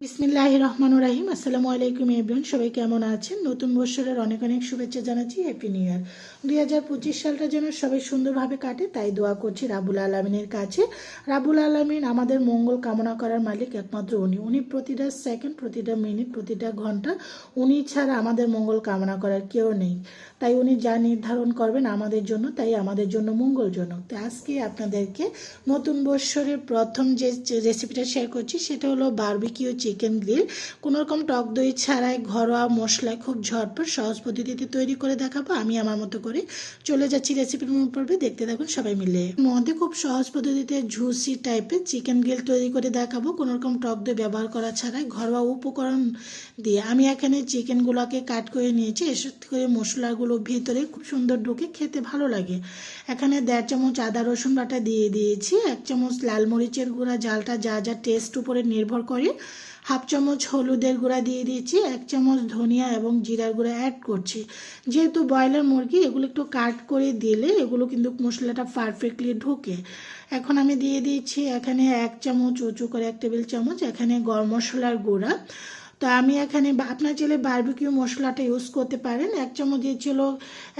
বিসমিল্লাহ রহমান রাহিম। আসসালামু আলাইকুম এভরিওয়ান সবাই কেমন আছেন? নতুন বছরের অনেক অনেক শুভেচ্ছা জানাচ্ছি। হ্যাপি নিউ ইয়ার দুই হাজার পঁচিশ সালটা যেন সবাই সুন্দরভাবে কাটে, তাই দোয়া করছি রাবুল আলমিনের কাছে। রাবুল আলমিন আমাদের মঙ্গল কামনা করার মালিক একমাত্র উনি। উনি প্রতিটা সেকেন্ড প্রতিটা মিনিট প্রতিটা ঘণ্টা উনি ছাড়া আমাদের মঙ্গল কামনা করার কেউ নেই। তাই উনি যা নির্ধারণ করবেন আমাদের জন্য, তাই আমাদের জন্য মঙ্গলজনক। তো আজকে আপনাদেরকে নতুন বৎসরের প্রথম যে রেসিপিটা শেয়ার করছি, সেটা হলো বারবিকিউ চিকেন গ্রিল। কোনো রকম টক দই ছাড়াই ঘরোয়া মশলায় খুব ঝটপট সহজ পদ্ধতিতে তৈরি করে দেখাবো। আমি আমার মতো করে চলে যাচ্ছি রেসিপির মূল পর্বে। দেখতে থাকুন সবাই মিলে। মধ্যে খুব সহজ পদ্ধতিতে ঝুসি টাইপের চিকেন গ্রিল তৈরি করে দেখাবো। কোনো রকম টক দই ব্যবহার করা ছাড়াই ঘরোয়া উপকরণ দিয়ে আমি এখানে চিকেনগুলোকে কাট করে নিয়েছি। এর সাথে করে মশলাগুলো ভিতরে খুব সুন্দর ঢুকে খেতে ভালো লাগে। এখানে দেড় চামচ আদা, রসুন বাটা দিয়ে দিয়েছি। এক চামচ লাল মরিচের গুঁড়া, জালটা যা যা টেস্ট উপরে নির্ভর করে হাফ চামচ হলুদের গুঁড়া দিয়ে দিয়েছি, এক চামচ ধনিয়া এবং জিরার গুঁড়া অ্যাড করছি। যেহেতু ব্রয়লার মুরগি, এগুলো একটু কাট করে দিলে এগুলো কিন্তু মশলাটা পারফেক্টলি ঢোকে। এখন আমি দিয়ে দিয়েছি এখানে এক চামচ, উঁচু করে এক টেবিল চামচ, এখানে গরম মশলার গুঁড়া। তো আমি এখানে আপনার চাইলে বারবিকিউ মশলাটা ইউজ করতে পারেন। এক চামচ দিয়েছিল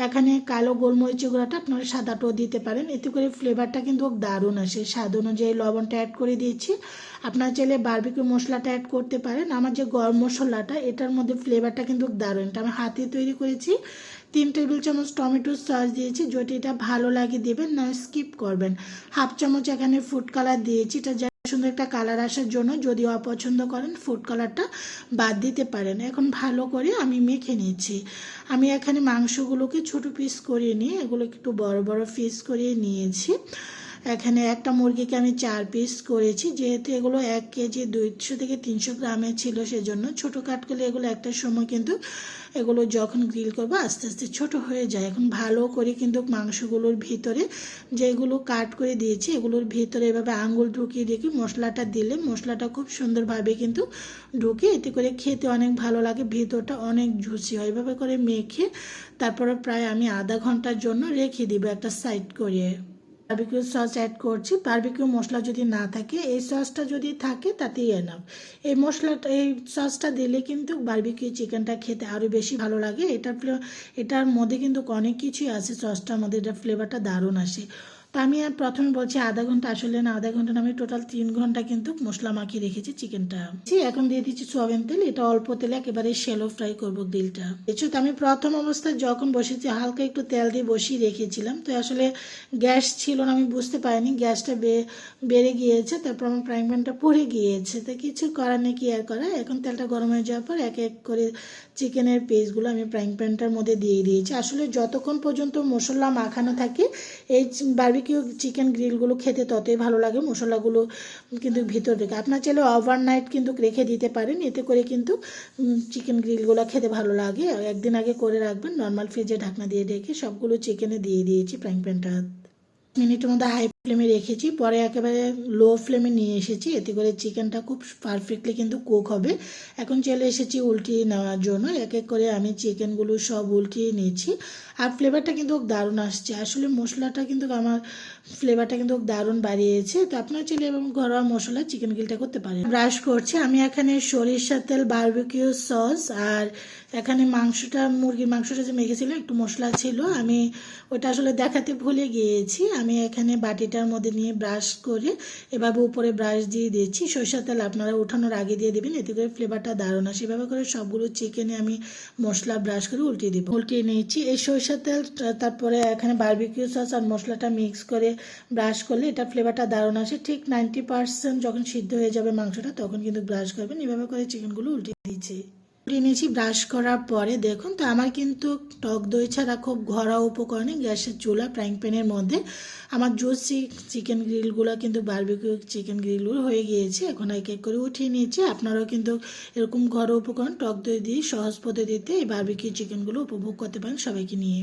এখানে কালো গোলমরিচের গুঁড়াটা আপনারা সাদাটাও দিতে পারেন। এতে করে ফ্লেভারটা কিন্তু দারুণ আসে। স্বাদ অনুযায়ী লবণটা অ্যাড করে দিয়েছি। আপনার চাইলে বারবিকিউ মশলাটা অ্যাড করতে পারেন। আমার যে গরম মশলাটা, এটার মধ্যে ফ্লেভারটা কিন্তু দারুণ। এটা আমি হাতে তৈরি করেছি। তিন টেবিল চামচ টমেটো সস দিয়েছি। যদি এটা ভালো লাগে দেবেন, না স্কিপ করবেন। হাফ চামচ এখানে ফুড কালার দিয়েছি। এটা সুন্দর একটা কালার আসার জন্য যদি অপছন্দ করেন ফুড কালারটা বাদ দিতে পারেন। এখন ভালো করে আমি মেখে নিয়েছি আমি এখানে মাংসগুলোকে ছোট পিস করে নিয়ে এগুলোকে একটু বড় বড় পিস করে নিয়েছি। এখানে একটা মুরগিকে আমি চার পিস করেছি, যেহেতু এগুলো এক কেজি দুইশো থেকে তিনশো গ্রামে ছিল সেজন্য। ছোটো কাট করলে এগুলো একটা সময় কিন্তু এগুলো যখন গ্রিল করব, আস্তে আস্তে ছোট হয়ে যায়। এখন ভালো করে কিন্তু মাংসগুলোর ভিতরে যেগুলো কাট করে দিয়েছি, এগুলোর ভিতরে এভাবে আঙুল ঢুকিয়ে রেখে মশলাটা দিলে, মশলাটা খুব সুন্দরভাবে কিন্তু ঢুকে, এতে করে খেতে অনেক ভালো লাগে, ভিতরটা অনেক জুসি হয়। এভাবে করে মেখে তারপরে প্রায় আমি আধা ঘণ্টার জন্য রেখে দিব একটা সাইড করে। বারবিকিউ সস অ্যাড করছি। বারবিকিউ মশলা যদি না থাকে, এই সসটা যদি থাকে, তাতেই এনাফ এই মশলাটা, এই সসটা দিলে কিন্তু বার্বিকিউ চিকেনটা খেতে আরও বেশি ভালো লাগে। এটার এটার মধ্যে কিন্তু অনেক কিছুই আছে সসটার মধ্যে। এটা ফ্লেভারটা দারুণ আসে। তো আমি আর প্রথমে বলছি আধা ঘণ্টা আসলে না, আধা ঘণ্টা না, আমি টোটাল তিন ঘণ্টা কিন্তু মশলা মাখিয়ে রেখেছি চিকেনটা। এখন দিয়ে দিচ্ছি সোয়াবিন তেল, এটা অল্প তেলে একেবারে শ্যালো ফ্রাই করব গ্রিলটা এছাড়া তো আমি প্রথম অবস্থায় যখন বসেছি, হালকা একটু তেল দিয়ে বসিয়ে রেখেছিলাম, তো আসলে গ্যাস ছিল না, আমি বুঝতে পারিনি, গ্যাসটা বেড়ে গিয়েছে, তারপর আমার ফ্রাইং প্যানটা পড়ে গিয়েছে, তো কিছু করার নেই, কি আর করা? এখন তেলটা গরম হয়ে যাওয়ার পর এক এক করে চিকেনের পিসগুলো আমি ফ্রাইং প্যানটার মধ্যে দিয়ে দিয়েছি। আসলে যতক্ষণ পর্যন্ত মশলা মাখানো থাকে, এই বারবিকিউ চিকেন গ্রিলগুলো খেতে ততই ভালো লাগে, মশলাগুলো কিন্তু ভিতর রেখে আপনার চাইলে ওভারনাইট কিন্তু রেখে দিতে পারেন, এতে করে কিন্তু চিকেন গ্রিলগুলো খেতে ভালো লাগে। একদিন আগে করে রাখবেন নর্মাল ফ্রিজে ঢাকনা দিয়ে রেখে সবগুলো চিকেনে দিয়ে দিয়েছি ফ্রাইং প্যানটা মিনিটের মধ্যে হাই ফ্লেমে রেখেছি, পরে একেবারে লো ফ্লেমে নিয়ে এসেছি, এতে করে চিকেনটা খুব পারফেক্টলি কিন্তু কুক হবে। এখন চলে এসেছি উল্টিয়ে নেওয়ার জন্য এক এক করে আমি চিকেনগুলো সব উল্টিয়ে নিয়েছি। আর ফ্লেভারটা কিন্তু দারুণ আসছে, আসলে মশলাটা কিন্তু আমার ফ্লেভারটা কিন্তু দারুণ বাড়িয়েছে। তো আপনার চাইলে এবং ঘরোয়া মশলা চিকেন গিলটা করতে পারেন। ব্রাশ করছি, আমি এখানে সরিষার তেল বারবিকিউ সস আর এখানে মাংসটা, মুরগির মাংসটা যে মেখেছিল একটু মশলা ছিল। আমি ওটা আসলে দেখাতে ভুলে গিয়েছি। আমি এখানে বাটিটার মধ্যে নিয়ে ব্রাশ করে এভাবে উপরে ব্রাশ দিয়ে দিয়েছি। সরিষার তেল আপনারা ওঠানোর আগে দিয়ে দেবেন, এতে করে ফ্লেভারটা দারুণ আসে। এভাবে করে সবগুলো চিকেনে আমি মশলা ব্রাশ করে উল্টিয়ে দিব। উল্টিয়ে নিয়েছি। এই সরিষার তেল, তারপরে এখানে বারবিকিউ সস আর মশলাটা মিক্স করে ব্রাশ করলে এটা ফ্লেভারটা দারুণ আসে। ঠিক নাইনটি পার্সেন্ট যখন সিদ্ধ হয়ে যাবে মাংসটা, তখন কিন্তু ব্রাশ করবেন। এভাবে করে চিকেনগুলো উল্টিয়ে দিয়েছি। নিয়েছি ব্রাশ করার পরে দেখুন তো আমার কিন্তু টক দই ছাড়া খুব ঘরোয়া উপকরণে গ্যাসের চুলা ফ্রাইং প্যানের মধ্যে আমার জুসি চিকেন গ্রিলগুলো কিন্তু বারবিকিউ চিকেন গ্রিলগুলো হয়ে গিয়েছে। এখন এক এক করে উঠিয়ে নিয়েছি। আপনারাও কিন্তু এরকম ঘরোয়া উপকরণ টক দই দিয়ে সহজ পদ্ধতিতে এই বারবিকিউ চিকেনগুলো উপভোগ করতে পারেন সবাইকে নিয়ে।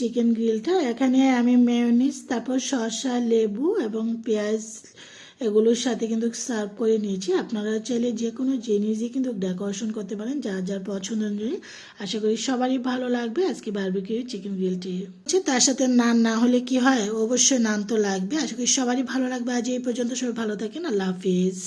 চিকেন গ্রিলটা এখানে আমি মেয়নিস তারপর শসা, লেবু এবং পেঁয়াজ এগুলোর সাথে কিন্তু সার্ভ করে নিয়েছি। আপনারা চাইলে যে কোনো জিনিসই কিন্তু ডেকোরেশন করতে পারেন যার যার পছন্দ অনুযায়ী। আশা করি সবারই ভালো লাগবে আজকে বারবিকিউ চিকেন গ্রিলটি তার সাথে নান না হলে কি হয়? অবশ্যই নান তো লাগবে। আশা করি সবারই ভালো লাগবে। আজ এই পর্যন্ত সবাই ভালো থাকেন। আল্লাহ হাফিজ।